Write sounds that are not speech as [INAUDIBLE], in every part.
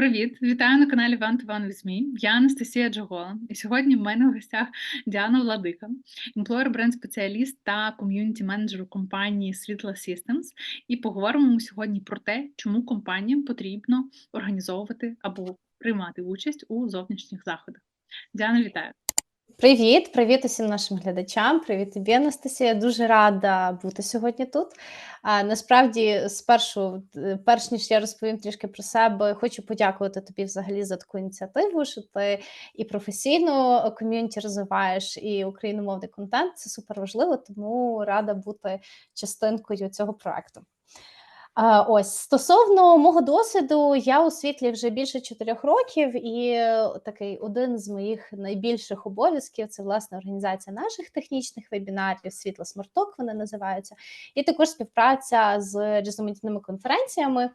Привіт, вітаю на каналі One with Me. Я Анастасія Джогола, і сьогодні в мене в гостях Діана Владика, employer бренд спеціаліст та ком'юніті менеджер компанії Світла Systems. І поговоримо ми сьогодні про те, чому компаніям потрібно організовувати або приймати участь у зовнішніх заходах. Діана, вітаю! Привіт, привіт усім нашим глядачам. Привіт тобі, Анастасія. Дуже рада бути сьогодні тут. А, Насправді, спершу, е, перш ніж я розповім трішки про себе, хочу подякувати тобі взагалі за таку ініціативу, що ти і професійно ком'юніті розвиваєш, і україномовний контент. Це супер важливо, тому рада бути частинкою цього проекту. Ось стосовно мого досвіду, я у світлі вже більше чотирьох років, і такий один з моїх найбільших обов'язків це власне організація наших технічних вебінарів, світло смарток вони називаються, і також співпраця з різноманітними конференціями,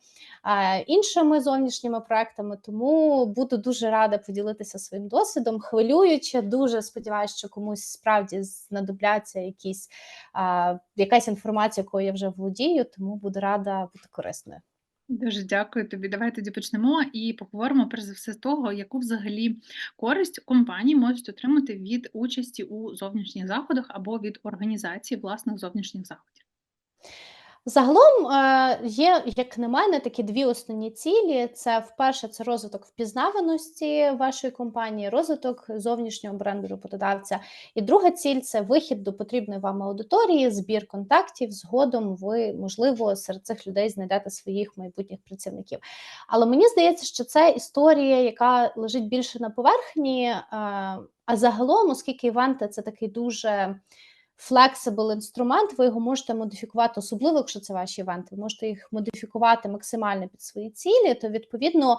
іншими зовнішніми проектами. Тому буду дуже рада поділитися своїм досвідом. Хвилююче, дуже сподіваюся, що комусь справді знадобляться якісь якась інформація, якою я вже володію, тому буду рада бути корисною. Дуже дякую тобі. Давай тоді почнемо і поговоримо перш за все з того, яку взагалі користь компанії можуть отримати від участі у зовнішніх заходах або від організації власних зовнішніх заходів. Загалом е, є, як на мене, такі дві основні цілі: це вперше це розвиток впізнаваності вашої компанії, розвиток зовнішнього бренду роботодавця. І друга ціль це вихід до потрібної вам аудиторії, збір контактів. Згодом ви, можливо, серед цих людей знайдете своїх майбутніх працівників. Але мені здається, що це історія, яка лежить більше на поверхні. Е, а загалом, оскільки івенти це такий дуже flexible інструмент, ви його можете модифікувати, особливо, якщо це ваші івенти, ви можете їх модифікувати максимально під свої цілі, то відповідно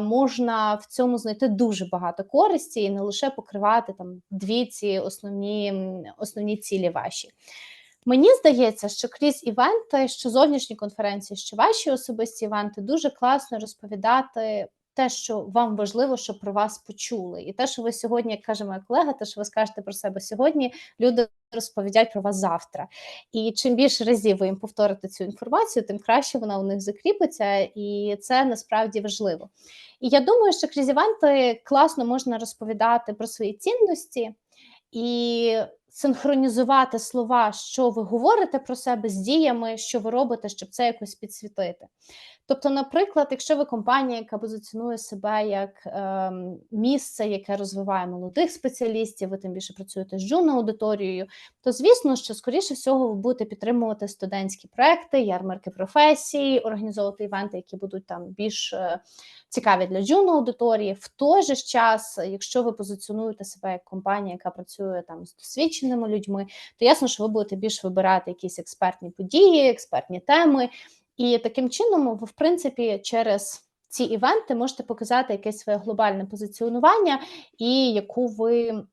можна в цьому знайти дуже багато користі і не лише покривати там дві ці основні, основні цілі ваші. Мені здається, що крізь івенти, що зовнішні конференції, що ваші особисті івенти, дуже класно розповідати те, що вам важливо, щоб про вас почули, і те, що ви сьогодні, як каже моя колега, те, що ви скажете про себе сьогодні, люди розповідають про вас завтра. І чим більше разів ви їм повторите цю інформацію, тим краще вона у них закріпиться, і це насправді важливо. І я думаю, що крізь івенти класно можна розповідати про свої цінності і синхронізувати слова, що ви говорите про себе з діями, що ви робите, щоб це якось підсвітити. Тобто, наприклад, якщо ви компанія, яка позиціонує себе як е, місце, яке розвиває молодих спеціалістів, ви тим більше працюєте з джун аудиторією, то звісно, що скоріше всього ви будете підтримувати студентські проекти, ярмарки професії, організовувати івенти, які будуть там більш е, цікаві для джун аудиторії. В той же час, якщо ви позиціонуєте себе як компанія, яка працює там з досвідченими людьми, то ясно, що ви будете більш вибирати якісь експертні події, експертні теми. І таким чином, ви, в принципі, через ці івенти можете показати якесь своє глобальне позиціонування і яку ви.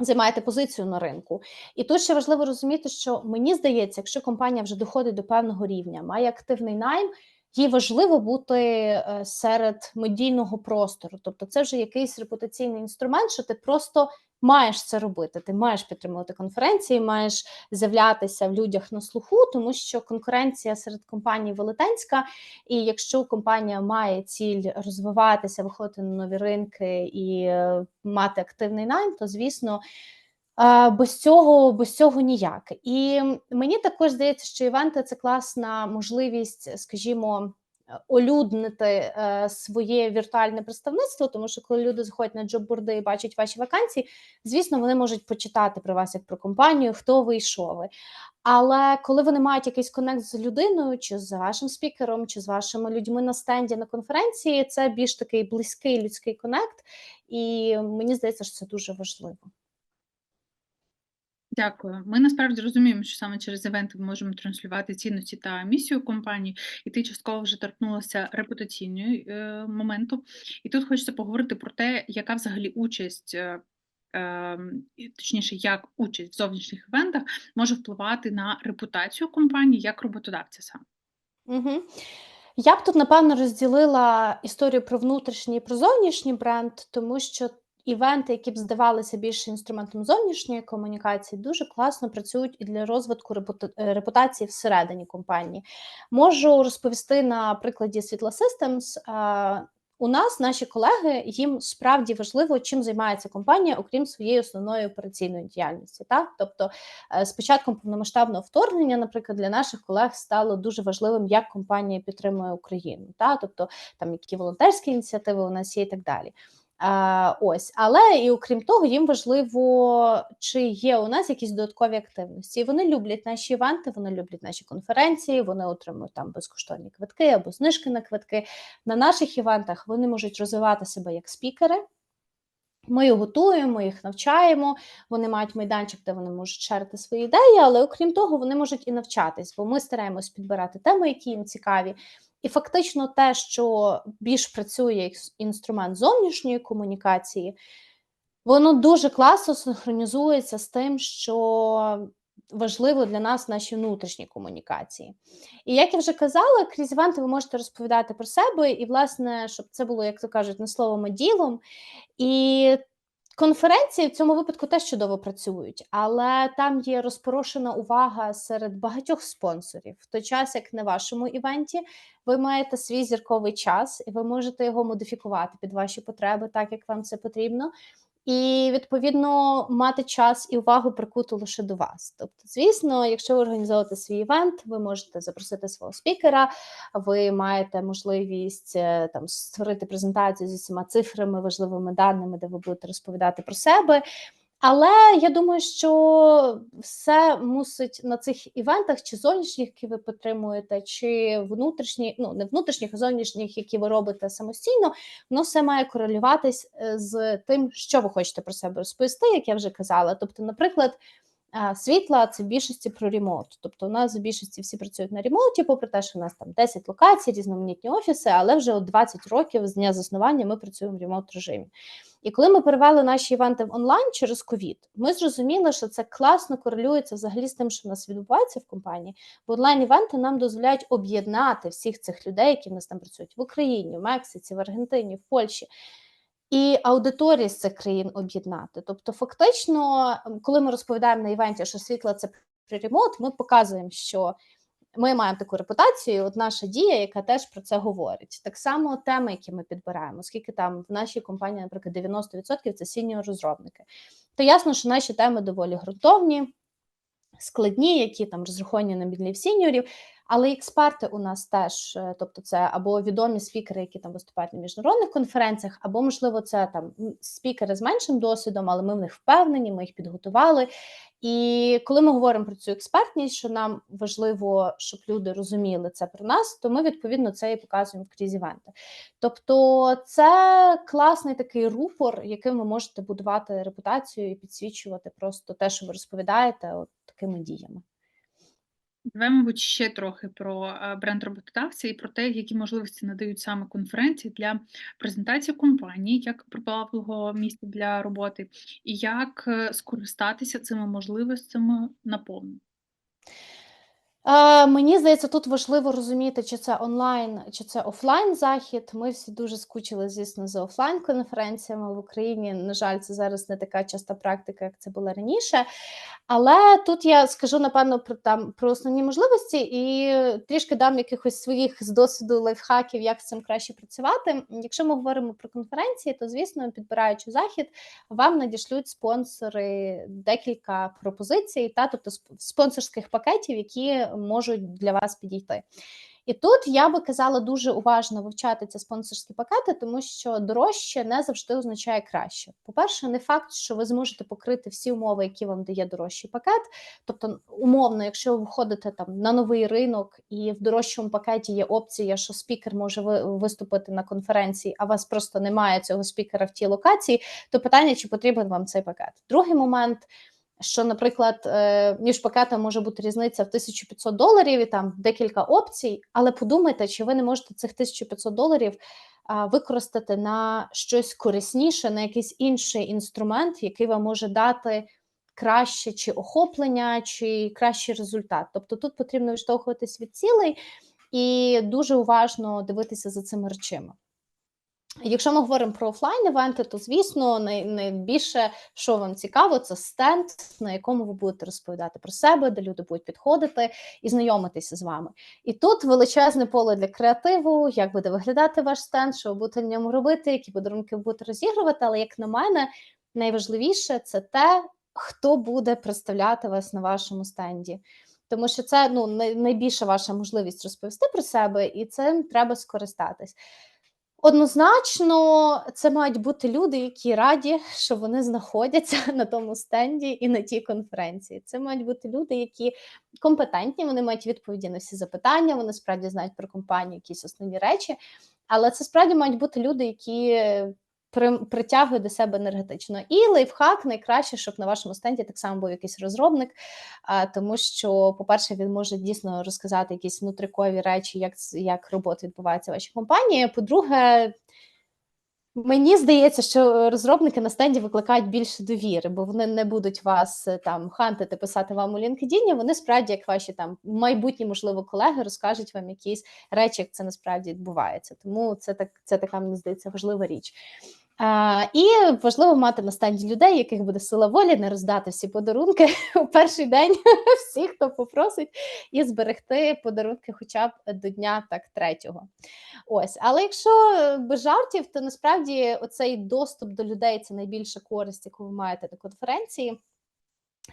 Займаєте позицію на ринку, і тут ще важливо розуміти, що мені здається, якщо компанія вже доходить до певного рівня, має активний найм, їй важливо бути е, серед медійного простору. Тобто, це вже якийсь репутаційний інструмент, що ти просто маєш це робити. Ти маєш підтримувати конференції, маєш з'являтися в людях на слуху, тому що конкуренція серед компаній велетенська, і якщо компанія має ціль розвиватися, виходити на нові ринки і е, мати активний найм, то звісно. Без цього без цього ніяк. І мені також здається, що івенти це класна можливість, скажімо, олюднити е, своє віртуальне представництво, тому що коли люди заходять на джобборди і бачать ваші вакансії, звісно, вони можуть почитати про вас як про компанію, хто ви і що ви. Але коли вони мають якийсь конект з людиною, чи з вашим спікером, чи з вашими людьми на стенді на конференції, це більш такий близький людський конект, і мені здається, що це дуже важливо. Дякую. Ми насправді розуміємо, що саме через івенти ми можемо транслювати цінності та місію компанії, і ти частково вже торкнулася репутаційної е, моменту. І тут хочеться поговорити про те, яка взагалі участь, е, е, точніше, як участь в зовнішніх івентах може впливати на репутацію компанії як роботодавця саме. Угу. Я б тут напевно розділила історію про внутрішній і про зовнішній бренд, тому що івенти, які б здавалися більше інструментом зовнішньої комунікації, дуже класно працюють і для розвитку е, репутації всередині компанії. Можу розповісти на прикладі Світла Systems. у нас наші колеги їм справді важливо, чим займається компанія, окрім своєї основної операційної діяльності. Так? Тобто, е, з початком повномасштабного вторгнення, наприклад, для наших колег стало дуже важливим, як компанія підтримує Україну. Так? Тобто, там які волонтерські ініціативи у нас є, і так далі. А, ось, але і окрім того, їм важливо, чи є у нас якісь додаткові активності. Вони люблять наші івенти, вони люблять наші конференції, вони отримують там безкоштовні квитки або знижки на квитки. На наших івентах вони можуть розвивати себе як спікери. Ми їх готуємо, їх навчаємо. Вони мають майданчик, де вони можуть шерити свої ідеї, але окрім того, вони можуть і навчатись, бо ми стараємось підбирати теми, які їм цікаві. І фактично, те, що більш працює інструмент зовнішньої комунікації, воно дуже класно синхронізується з тим, що важливо для нас наші внутрішні комунікації. І як я вже казала, крізь івенти ви можете розповідати про себе, і, власне, щоб це було, як то кажуть, не словом, а ділом. І Конференції в цьому випадку теж чудово працюють, але там є розпорошена увага серед багатьох спонсорів. В той час, як на вашому івенті, ви маєте свій зірковий час, і ви можете його модифікувати під ваші потреби, так як вам це потрібно і відповідно мати час і увагу прикуту лише до вас. Тобто, звісно, якщо ви організовуєте свій івент, ви можете запросити свого спікера, ви маєте можливість е, там створити презентацію зі всіма цифрами, важливими даними, де ви будете розповідати про себе. Але я думаю, що все мусить на цих івентах, чи зовнішніх, які ви підтримуєте, чи внутрішніх, ну не внутрішніх, а зовнішніх, які ви робите самостійно, воно все має корелюватись е, з тим, що ви хочете про себе розповісти, як я вже казала. Тобто, наприклад. Світла це в більшості про ремоут. Тобто у нас в більшості всі працюють на ремоуті, попри те, що у нас там 10 локацій, різноманітні офіси, але вже от 20 років з дня заснування ми працюємо в ремоут режимі. І коли ми перевели наші івенти в онлайн через ковід, ми зрозуміли, що це класно корелюється взагалі з тим, що в нас відбувається в компанії. Бо онлайн-івенти нам дозволяють об'єднати всіх цих людей, які в нас там працюють в Україні, в Мексиці, в Аргентині, в Польщі. І аудиторії з цих країн об'єднати. Тобто, фактично, коли ми розповідаємо на івенті, що світло це ремонт, ми показуємо, що ми маємо таку репутацію. От наша дія, яка теж про це говорить. Так само теми, які ми підбираємо, оскільки там в нашій компанії, наприклад, 90% це сіньор розробники. То ясно, що наші теми доволі ґрунтовні, складні, які там розраховані на бідлів сіньорів. Але експерти у нас теж, е, тобто це або відомі спікери, які там виступають на міжнародних конференціях, або, можливо, це там спікери з меншим досвідом, але ми в них впевнені, ми їх підготували. І коли ми говоримо про цю експертність, що нам важливо, щоб люди розуміли це про нас, то ми відповідно це і показуємо крізь івенти. Тобто, це класний такий рупор, яким ви можете будувати репутацію і підсвічувати просто те, що ви розповідаєте, от такими діями. Давай, мабуть, ще трохи про бренд роботодавця і про те, які можливості надають саме конференції для презентації компанії, як прибавлого місця для роботи, і як е, скористатися цими можливостями наповну. Е, Мені здається, тут важливо розуміти, чи це онлайн, чи це офлайн захід. Ми всі дуже скучили, звісно, за офлайн конференціями в Україні. На жаль, це зараз не така часта практика, як це було раніше. Але тут я скажу напевно про там про основні можливості і трішки дам якихось своїх з досвіду лайфхаків, як з цим краще працювати. Якщо ми говоримо про конференції, то звісно, підбираючи захід, вам надішлють спонсори декілька пропозицій, та тобто спонсорських пакетів, які можуть для вас підійти. І тут я би казала дуже уважно вивчати ці спонсорські пакети, тому що дорожче не завжди означає краще. По-перше, не факт, що ви зможете покрити всі умови, які вам дає дорожчий пакет. Тобто, умовно, якщо ви виходите там на новий ринок і в дорожчому пакеті є опція, що спікер може виступити на конференції, а вас просто немає цього спікера в тій локації, то питання, чи потрібен вам цей пакет. Другий момент що, наприклад, е, між пакетами може бути різниця в 1500 доларів і там декілька опцій, але подумайте, чи ви не можете цих 1500 доларів використати на щось корисніше, на якийсь інший інструмент, який вам може дати краще чи охоплення, чи кращий результат. Тобто тут потрібно відштовхуватись від цілей і дуже уважно дивитися за цими речами. Якщо ми говоримо про офлайн-івенти, то звісно, найбільше, що вам цікаво, це стенд, на якому ви будете розповідати про себе, де люди будуть підходити і знайомитися з вами. І тут величезне поле для креативу, як буде виглядати ваш стенд, що ви будете на ньому робити, які подарунки ви будете розігрувати. Але як на мене, найважливіше це те, хто буде представляти вас на вашому стенді. Тому що це ну найбільша ваша можливість розповісти про себе, і цим треба скористатись. Однозначно, це мають бути люди, які раді, що вони знаходяться [LAUGHS] на тому стенді і на тій конференції. Це мають бути люди, які компетентні, вони мають відповіді на всі запитання, вони справді знають про компанію якісь основні речі. Але це справді мають бути люди, які при, притягують до себе енергетично. І лайфхак найкраще, щоб на вашому стенді так само був якийсь розробник, тому що, по-перше, він може дійсно розказати якісь внутрикові речі, як, як робота відбувається в вашій компанії. По-друге, Мені здається, що розробники на стенді викликають більше довіри, бо вони не будуть вас е, там хантити, писати вам у LinkedIn, Вони справді, як ваші там майбутні, можливо, колеги, розкажуть вам якісь речі, як це насправді відбувається. Тому це так, це така мені здається важлива річ. І важливо мати на стенді людей, яких буде сила волі, не роздати всі подарунки [LAUGHS] у перший день [LAUGHS] всіх, хто попросить, і зберегти подарунки, хоча б до дня так третього. Ось, але якщо е, без жартів, то насправді оцей доступ до людей це найбільша користь, яку ви маєте на конференції.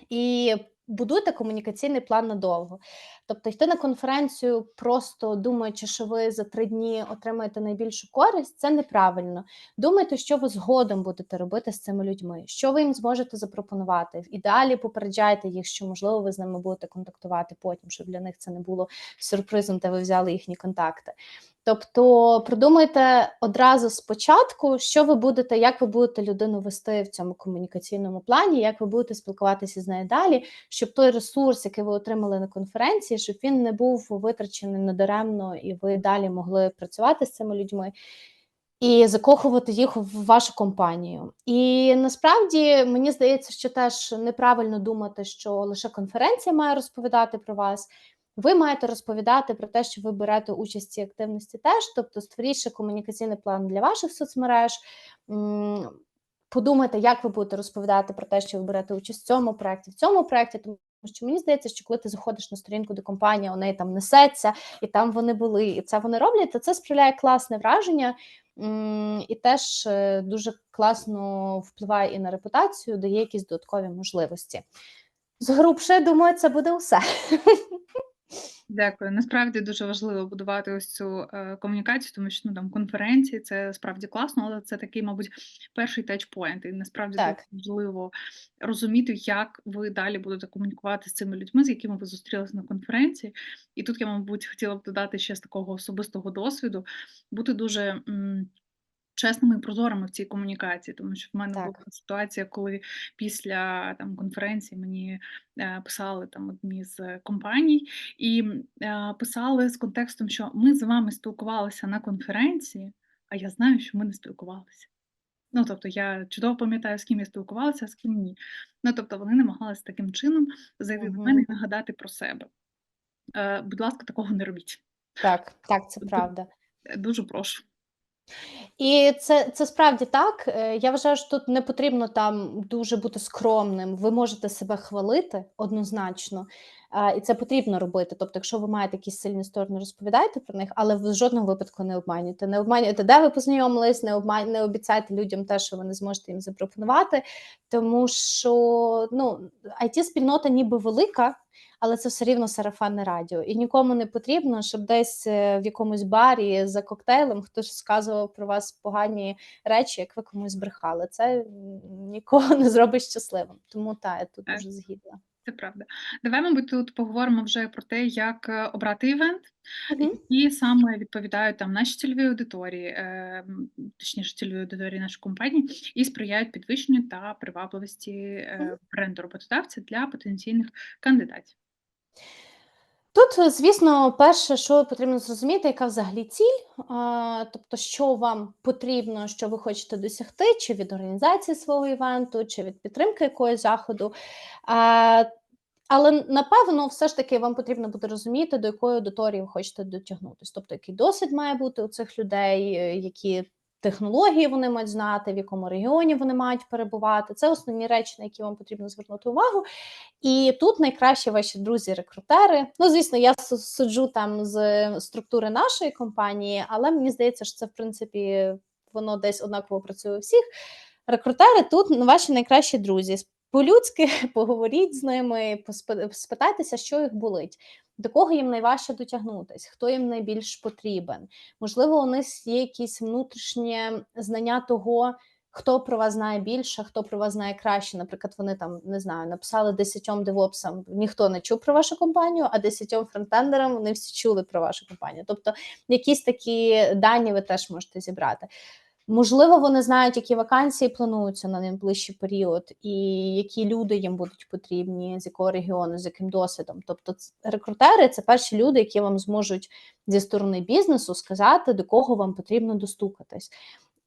І будуйте комунікаційний план надовго. Тобто йти на конференцію, просто думаючи, що ви за три дні отримаєте найбільшу користь, це неправильно. Думайте, що ви згодом будете робити з цими людьми, що ви їм зможете запропонувати. В ідеалі попереджайте їх, що можливо ви з ними будете контактувати потім, щоб для них це не було сюрпризом, де ви взяли їхні контакти. Тобто продумайте одразу спочатку, що ви будете, як ви будете людину вести в цьому комунікаційному плані, як ви будете спілкуватися з нею далі, щоб той ресурс, який ви отримали на конференції, щоб він не був витрачений надаремно, і ви далі могли працювати з цими людьми. І закохувати їх в вашу компанію. І насправді мені здається, що теж неправильно думати, що лише конференція має розповідати про вас. Ви маєте розповідати про те, що ви берете участь в цій активності теж, тобто створіть комунікаційний план для ваших соцмереж. Подумайте, як ви будете розповідати про те, що ви берете участь в цьому проєкті, в цьому проєкті, тому що мені здається, що коли ти заходиш на сторінку, де компанія у неї там несеться, і там вони були, і це вони роблять, то це справляє класне враження. І теж е, дуже класно впливає і на репутацію, дає якісь додаткові можливості. Згрубше, думаю, це буде все. [LAUGHS] Дякую. Насправді дуже важливо будувати ось цю е, комунікацію, тому що ну там конференції це справді класно, але це такий, мабуть, перший тачпоінт. І насправді дуже важливо розуміти, як ви далі будете комунікувати з цими людьми, з якими ви зустрілися на конференції. І тут я, мабуть, хотіла б додати ще з такого особистого досвіду, бути дуже. м, Чесними і прозорими в цій комунікації, тому що в мене була ситуація, коли після там конференції мені е, писали там одні з компаній, і е, писали з контекстом, що ми з вами спілкувалися на конференції, а я знаю, що ми не спілкувалися. Ну, тобто я чудово пам'ятаю, з ким я спілкувалася, а з ким ні. Ну, тобто вони намагалися таким чином зайти до мене і нагадати про себе. Е, будь ласка, такого не робіть. Так, так, це правда. Дуже прошу. І це, це справді так. Е, Я вважаю, що тут не потрібно там дуже бути скромним. Ви можете себе хвалити однозначно, і це потрібно робити. Тобто, якщо ви маєте якісь сильні сторони, розповідайте про них, але в жодному випадку не обманюйте. Не обманюйте, де ви познайомились, не обман... не обіцяйте людям те, що ви не зможете їм запропонувати. Тому що ну, it спільнота ніби велика. Але це все рівно сарафанне радіо, і нікому не потрібно, щоб десь е, в якомусь барі за коктейлем хтось сказував про вас погані речі, як ви комусь брехали. Це нікого не зробить щасливим. Тому та я тут дуже згідна. Це правда. Давай, мабуть, тут поговоримо вже про те, як е, обрати івент, які саме відповідають там нашій цільовій аудиторії, е, точніше, цільовій аудиторії нашої компанії, і сприяють підвищенню та привабливості е, бренду роботодавця для потенційних кандидатів. Тут, звісно, перше, що потрібно зрозуміти, яка взагалі ціль, тобто, що вам потрібно, що ви хочете досягти, чи від організації свого івенту, чи від підтримки якогось заходу. Але напевно, все ж таки вам потрібно буде розуміти, до якої аудиторії ви хочете дотягнутися. Тобто, який досвід має бути у цих людей, е, які технології вони мають знати, в якому регіоні вони мають перебувати. Це основні речі, на які вам потрібно звернути увагу. І тут найкращі ваші друзі-рекрутери. Ну, звісно, я суджу там з структури нашої компанії, але мені здається, що це в принципі воно десь однаково працює у всіх. Рекрутери тут ваші найкращі друзі. По-людськи [LAUGHS] поговоріть з ними, спитайтеся, що їх болить, до кого їм найважче дотягнутись, хто їм найбільш потрібен. Можливо, у них є якісь внутрішнє знання того, хто про вас знає більше, хто про вас знає краще. Наприклад, вони там не знаю, написали 10 девопсам, ніхто не чув про вашу компанію, а 10 фронтендерам вони всі чули про вашу компанію. Тобто, якісь такі дані ви теж можете зібрати. Можливо, вони знають, які вакансії плануються на найближчий період, і які люди їм будуть потрібні, з якого регіону, з яким досвідом. Тобто, рекрутери це перші люди, які вам зможуть зі сторони бізнесу сказати, до кого вам потрібно достукатись.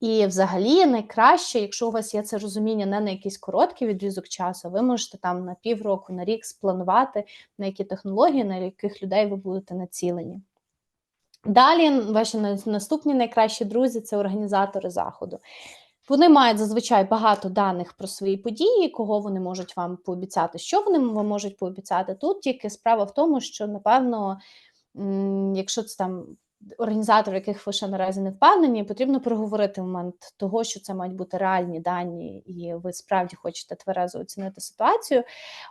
І взагалі найкраще, якщо у вас є це розуміння не на якийсь короткий відрізок часу, ви можете там на півроку, на рік спланувати, на які технології, на яких людей ви будете націлені. Далі ваші наступні найкращі друзі це організатори заходу. Вони мають зазвичай багато даних про свої події, кого вони можуть вам пообіцяти, що вони вам можуть пообіцяти. Тут тільки справа в тому, що напевно, якщо це там організатори, яких ви ще наразі не впевнені, потрібно проговорити момент того, що це мають бути реальні дані, і ви справді хочете тверезо оцінити ситуацію.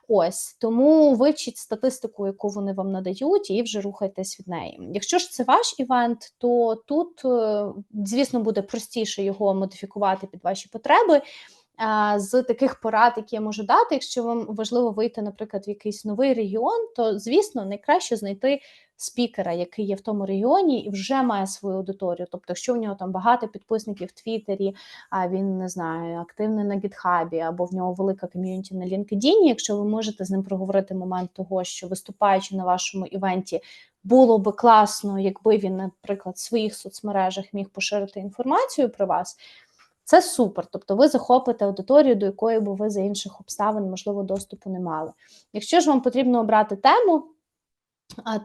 Ось тому вивчіть статистику, яку вони вам надають, і вже рухайтесь від неї. Якщо ж це ваш івент, то тут, е, звісно, буде простіше його модифікувати під ваші потреби. З таких порад, які я можу дати, якщо вам важливо вийти, наприклад, в якийсь новий регіон, то звісно найкраще знайти спікера, який є в тому регіоні і вже має свою аудиторію. Тобто, якщо в нього там багато підписників в Твіттері, а він не знаю, активний на гітхабі, або в нього велика ком'юніті на LinkedIn, якщо ви можете з ним проговорити момент того, що виступаючи на вашому івенті, було би класно, якби він, наприклад, в своїх соцмережах міг поширити інформацію про вас. Це супер. Тобто ви захопите аудиторію, до якої би ви за інших обставин, можливо, доступу не мали. Якщо ж вам потрібно обрати тему,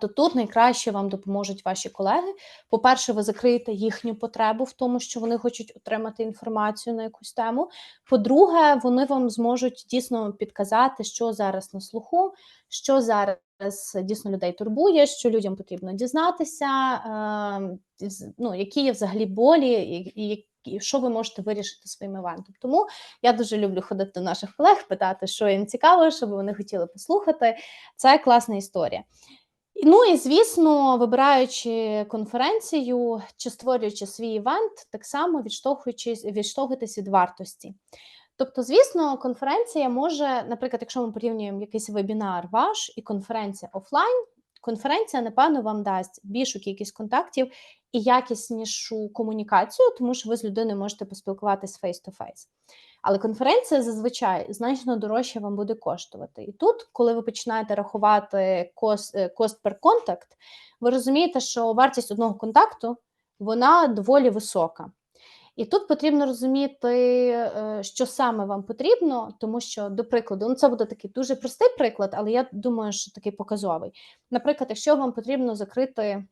то тут найкраще вам допоможуть ваші колеги. По-перше, ви закриєте їхню потребу в тому, що вони хочуть отримати інформацію на якусь тему. По-друге, вони вам зможуть дійсно підказати, що зараз на слуху, що зараз дійсно людей турбує, що людям потрібно дізнатися, е, ну, які є взагалі болі, і, і що ви можете вирішити своїм івентом. Тому я дуже люблю ходити до наших колег, питати, що їм цікаво, що би вони хотіли послухати. Це класна історія. Ну і звісно, вибираючи конференцію чи створюючи свій івент, так само відштовхуючись від вартості. Тобто, звісно, конференція може, наприклад, якщо ми порівнюємо якийсь вебінар ваш і конференція офлайн, конференція, напевно, вам дасть більшу кількість контактів і якіснішу комунікацію, тому що ви з людиною можете поспілкуватись face-to-face. Але конференція зазвичай значно дорожче вам буде коштувати. І тут, коли ви починаєте рахувати кост, е, per contact, ви розумієте, що вартість одного контакту вона доволі висока. І тут потрібно розуміти, е, що саме вам потрібно, тому що, до прикладу, ну це буде такий дуже простий приклад, але я думаю, що такий показовий. Наприклад, якщо вам потрібно закрити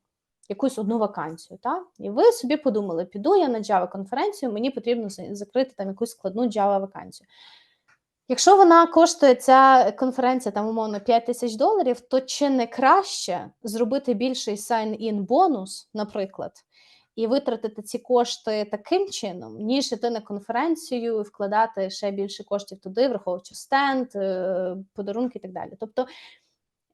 якусь одну вакансію, та? і ви собі подумали, піду я на Java конференцію, мені потрібно закрити там якусь складну Java вакансію. Якщо вона коштує ця конференція там умовно 5 тисяч доларів, то чи не краще зробити більший sign-in бонус, наприклад, і витратити ці кошти таким чином, ніж іти на конференцію і вкладати ще більше коштів туди, враховуючи стенд, е, подарунки і так далі. Тобто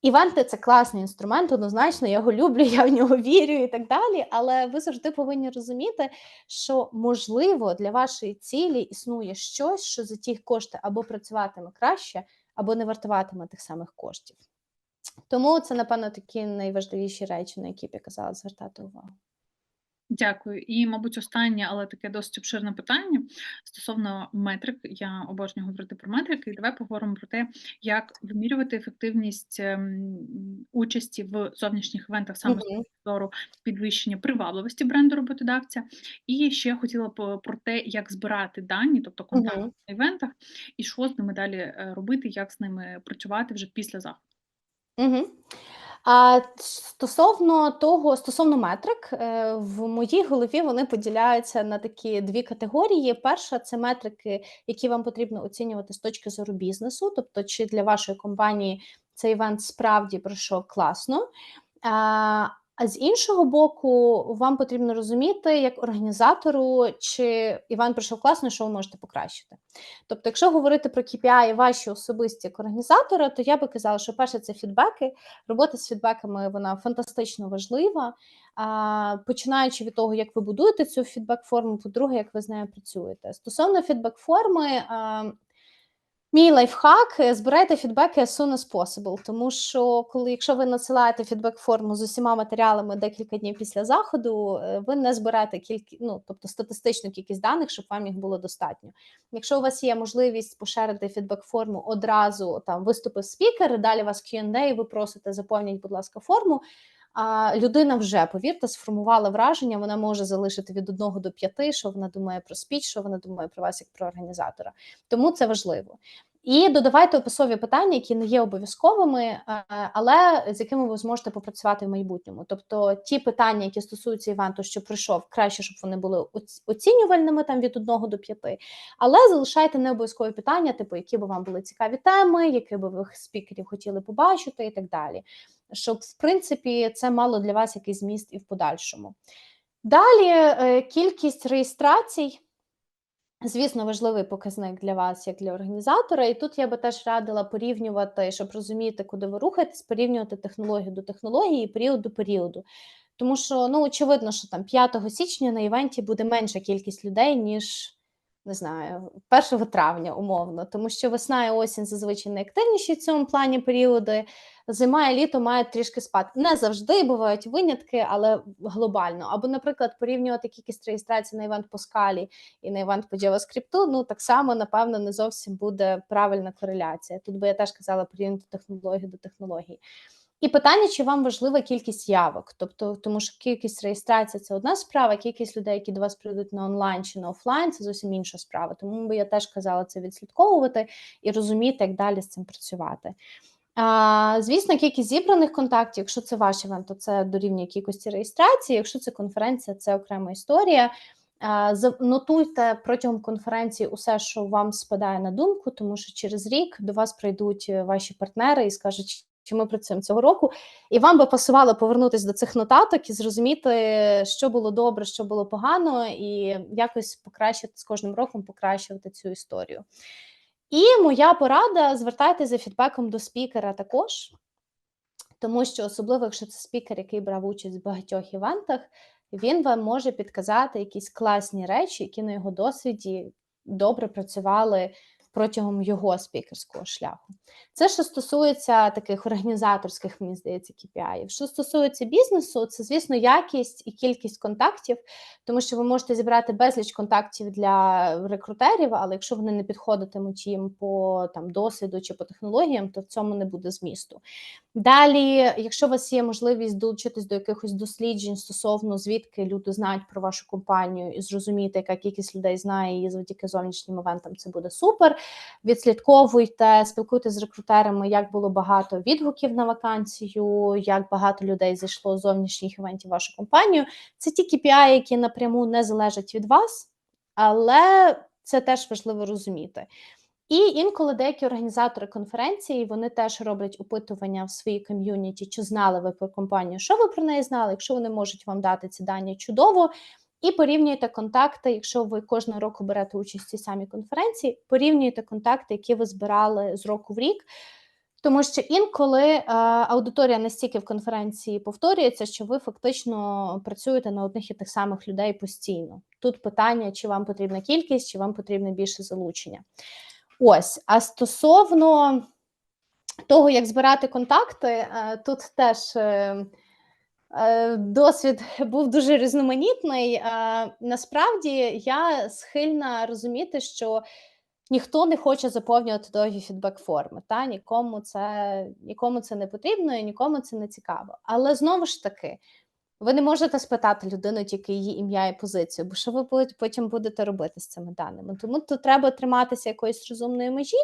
Івенти це класний інструмент, однозначно, я його люблю, [LAUGHS] я в нього вірю і так далі. Але ви завжди повинні розуміти, що можливо для вашої цілі існує щось, що за ті кошти або працюватиме краще, або не вартуватиме тих самих коштів. Тому це, напевно, такі найважливіші речі, на які б я казала звертати увагу. Дякую. І, мабуть, останнє, але таке досить обширне питання стосовно метрик. Я обожнюю говорити про метрики. І давай поговоримо про те, як вимірювати ефективність ем, участі в зовнішніх івентах саме з зору підвищення привабливості бренду роботодавця. І ще хотіла б про те, як збирати дані, тобто контакти Мгм. на івентах, і що з ними далі е, робити, як з ними працювати вже після заходу. Угу. А стосовно того, стосовно метрик, е, в моїй голові вони поділяються на такі дві категорії. Перша це метрики, які вам потрібно оцінювати з точки зору бізнесу, тобто, чи для вашої компанії цей івент справді пройшов класно. А, з іншого боку, вам потрібно розуміти, як організатору, чи івент пройшов класно, що ви можете покращити. Тобто, якщо говорити про KPI ваші особисті як організатора, то я би казала, що перше це фідбеки. Робота з фідбеками вона фантастично важлива. Починаючи від того, як ви будуєте цю фідбек-форму, по-друге, як ви з нею працюєте. Стосовно фідбек-форми, Мій лайфхак е, збирайте фідбеки as soon as possible, тому що коли, якщо ви надсилаєте фідбек-форму з усіма матеріалами декілька днів після заходу, е, ви не зберете кількі, ну тобто статистичну кількість даних, щоб вам їх було достатньо. Якщо у вас є можливість поширити фідбек-форму одразу, там виступив спікер, далі вас Q&A, ви просите заповніть, будь ласка, форму. Людина вже, повірте, сформувала враження, вона може залишити від 1 до 5, що вона думає про спіч, що вона думає про вас як про організатора. Тому це важливо. І додавайте описові питання, які не є обов'язковими, е, але з якими ви зможете попрацювати в майбутньому. Тобто ті питання, які стосуються івенту, що прийшов, краще, щоб вони були оцінювальними там від 1 до 5, але залишайте не обов'язкові питання, типу, які би вам були цікаві теми, які би ви спікерів хотіли побачити, і так далі. Щоб, в принципі, це мало для вас якийсь зміст і в подальшому. Далі е, кількість реєстрацій. Звісно, важливий показник для вас, як для організатора, і тут я би теж радила порівнювати, щоб розуміти, куди ви рухаєтесь, порівнювати технологію до технології, і період до періоду. Тому що ну очевидно, що там 5 січня на івенті буде менша кількість людей, ніж не знаю, 1 травня, умовно, тому що весна і осінь зазвичай найактивніші в цьому плані періоди. Зима і літо мають трішки спад. Не завжди бувають винятки, але глобально. Або, наприклад, порівнювати кількість реєстрацій на івент по скалі і на івент по JavaScript, ну так само, напевно, не зовсім буде правильна кореляція. Тут би я теж казала порівняти технологію до технології. І питання, чи вам важлива кількість явок, тобто, тому що кількість реєстрації це одна справа, кількість людей, які до вас прийдуть на онлайн чи на офлайн, це зовсім інша справа. Тому би я теж казала це відслідковувати і розуміти, як далі з цим працювати. А, Звісно, кількість зібраних контактів, якщо це ваш івент, то це дорівнює кількості реєстрації. Якщо це конференція, це окрема історія. Нотуйте протягом конференції усе, що вам спадає на думку, тому що через рік до вас прийдуть е, ваші партнери і скажуть, чи ми працюємо цього року, і вам би пасувало повернутися до цих нотаток і зрозуміти, що було добре, що було погано, і якось покращити з кожним роком покращувати цю історію. І моя порада: звертайтеся за фідбеком до спікера також, тому що особливо, якщо це спікер, який брав участь в багатьох івентах, він вам може підказати якісь класні речі, які на його досвіді добре працювали протягом його спікерського шляху. Це що стосується таких організаторських, мені здається, KPI. Що стосується бізнесу, це, звісно, якість і кількість контактів, тому що ви можете зібрати безліч контактів для рекрутерів, але якщо вони не підходитимуть їм по там досвіду чи по технологіям, то в цьому не буде змісту. Далі, якщо у вас є можливість долучитись до якихось досліджень стосовно звідки люди знають про вашу компанію і зрозуміти, яка кількість людей знає її завдяки зовнішнім івентам, це буде супер. Відслідковуйте, спілкуйтесь з рекрутерами, як було багато відгуків на вакансію, як багато людей зайшло з зовнішніх івентів вашу компанію. Це ті KPI, які напряму не залежать від вас, але це теж важливо розуміти. І інколи деякі організатори конференції вони теж роблять опитування в своїй ком'юніті, чи знали ви про компанію, що ви про неї знали. Якщо вони можуть вам дати ці дані чудово, і порівнюєте контакти, якщо ви кожного року берете участь цій самій конференції, порівнюєте контакти, які ви збирали з року в рік. Тому що інколи е, аудиторія настільки в конференції повторюється, що ви фактично працюєте на одних і тих самих людей постійно. Тут питання, чи вам потрібна кількість, чи вам потрібне більше залучення. Ось, а стосовно того, як збирати контакти, е, тут теж. Е, досвід [LAUGHS] був дуже різноманітний. Насправді я схильна розуміти, що ніхто не хоче заповнювати довгі фідбек-форми. Та нікому це нікому це не потрібно і нікому це не цікаво. Але знову ж таки, ви не можете спитати людину тільки її ім'я і позицію, бо що ви потім будете робити з цими даними? Тому тут треба триматися якоїсь розумної межі.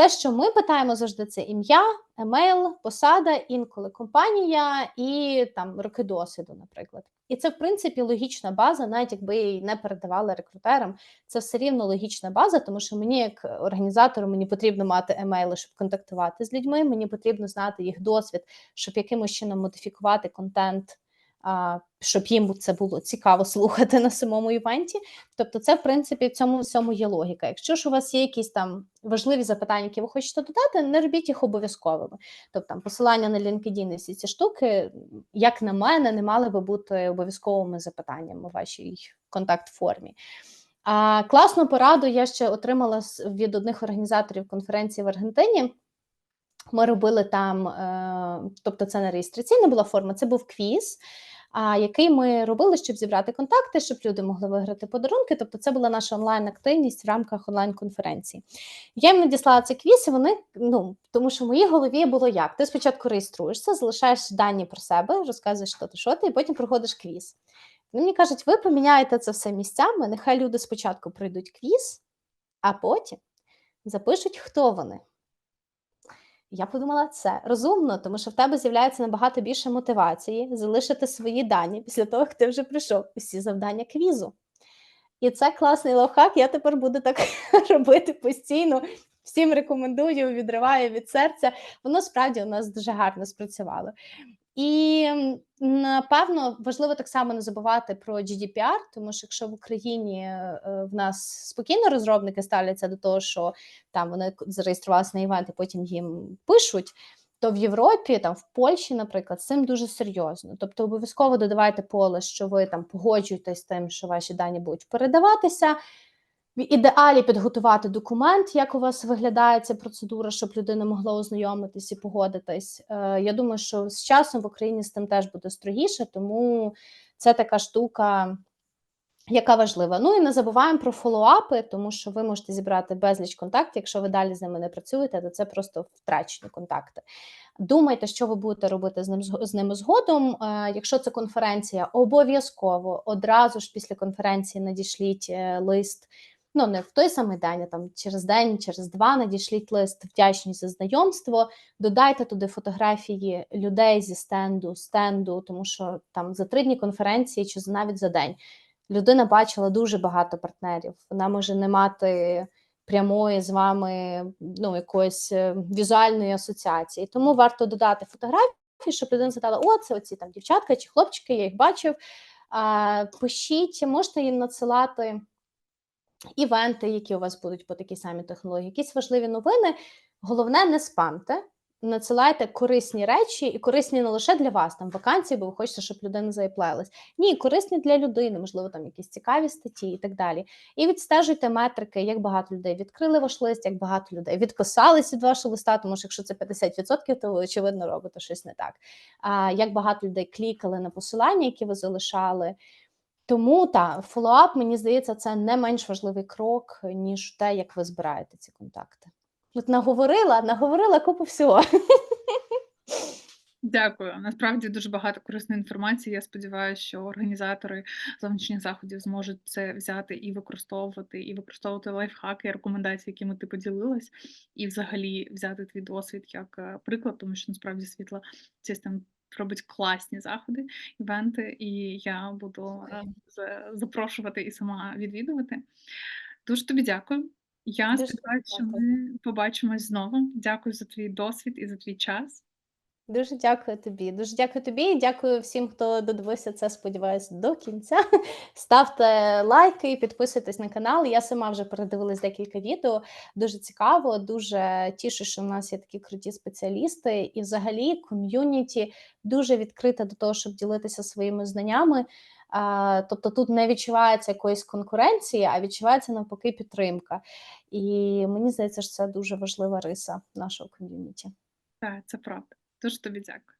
Те, що ми питаємо завжди, це ім'я, емейл, посада, інколи компанія і там роки досвіду, наприклад. І це, в принципі, логічна база, навіть якби її не передавали рекрутерам, це все рівно логічна база, тому що мені, як організатору, мені потрібно мати емейли, щоб контактувати з людьми. Мені потрібно знати їх досвід, щоб якимось чином модифікувати контент, щоб їм це було цікаво слухати на самому івенті. Тобто, це в принципі в цьому всьому є логіка. Якщо ж у вас є якісь там важливі запитання, які ви хочете додати, не робіть їх обов'язковими. Тобто там посилання на LinkedIn і всі ці штуки, як на мене, не мали би бути обов'язковими запитаннями у вашій контакт-формі. А класну пораду я ще отримала від одних організаторів конференції в Аргентині. Ми робили там, е, тобто це не реєстраційна була форма, це був квіз, який ми робили, щоб зібрати контакти, щоб люди могли виграти подарунки. Тобто, це була наша онлайн-активність в рамках онлайн-конференції. Я їм надіслала цей квіз, і вони ну тому, що в моїй голові було як: ти спочатку реєструєшся, залишаєш дані про себе, розказуєш, що ти що ти, і потім проходиш квіз. Вони мені кажуть, ви поміняєте це все місцями. Нехай люди спочатку пройдуть квіз, а потім запишуть, хто вони. Я подумала, це розумно, тому що в тебе з'являється набагато більше мотивації залишити свої дані після того, як ти вже прийшов усі завдання квізу. І це класний лайфхак, я тепер буду так [LAUGHS] робити постійно. Всім рекомендую, відриваю від серця. Воно справді у нас дуже гарно спрацювало. І напевно важливо так само не забувати про GDPR, тому що якщо в Україні е, в нас спокійно розробники ставляться до того, що там вони зареєструвалися на івент, і потім їм пишуть. То в Європі, там в Польщі, наприклад, з цим дуже серйозно. Тобто, обов'язково додавайте поле, що ви там погоджуєтесь з тим, що ваші дані будуть передаватися. В ідеалі підготувати документ, як у вас виглядає ця процедура, щоб людина могла ознайомитись і погодитись. Е, я думаю, що з часом в Україні з тим теж буде строгіше, тому це така штука, яка важлива. Ну і не забуваємо про фоллоуапи, тому що ви можете зібрати безліч контактів. Якщо ви далі з ними не працюєте, то це просто втрачені контакти. Думайте, що ви будете робити з ним з ними згодом. Е, Якщо це конференція, обов'язково одразу ж після конференції надішліть е, лист. Ну, не в той самий день, а там через день, через два надішліть лист вдячність за знайомство. Додайте туди фотографії людей зі стенду, стенду, тому що там за три дні конференції чи навіть за день людина бачила дуже багато партнерів. Вона може не мати прямої з вами ну, якоїсь е, візуальної асоціації. Тому варто додати фотографії, щоб людина згадала, о, це оці там дівчатка чи хлопчики, я їх бачив. А, пишіть, можете їм надсилати івенти, які у вас будуть по такій самій технології, якісь важливі новини. Головне, не спамте. Надсилайте корисні речі, і корисні не лише для вас, там вакансії, бо ви хочете, щоб людина заєплелась. Ні, корисні для людини, можливо, там якісь цікаві статті і так далі. І відстежуйте метрики, як багато людей відкрили ваш лист, як багато людей відписались від вашого листа, тому що якщо це 50%, то ви очевидно робите щось не так. А як багато людей клікали на посилання, які ви залишали. Тому та фоллоуап, мені здається, це не менш важливий крок, ніж те, як ви збираєте ці контакти. От наговорила, наговорила купу всього. Дякую. Насправді дуже багато корисної інформації. Я сподіваюся, що організатори зовнішніх заходів зможуть це взяти і використовувати, і використовувати лайфхаки, рекомендації, якими ти поділилась, і взагалі взяти твій досвід як е, приклад, тому що насправді світла систем робить класні заходи, івенти, і я буду е, запрошувати і сама відвідувати. Дуже тобі дякую. Я сподіваюся, що ми побачимось знову. Дякую за твій досвід і за твій час. Дуже дякую тобі. Дуже дякую тобі і дякую всім, хто додивився це, сподіваюся, до кінця. [LAUGHS] Ставте лайки, підписуйтесь на канал. Я сама вже передивилась декілька відео. Дуже цікаво, дуже тішу, що в нас є такі круті спеціалісти, і взагалі ком'юніті дуже відкрита до того, щоб ділитися своїми знаннями. Тобто тут не відчувається якоїсь конкуренції, а відчувається навпаки підтримка. І мені здається, що це дуже важлива риса нашого ком'юніті. Так, це правда. Дуже тобі дякую.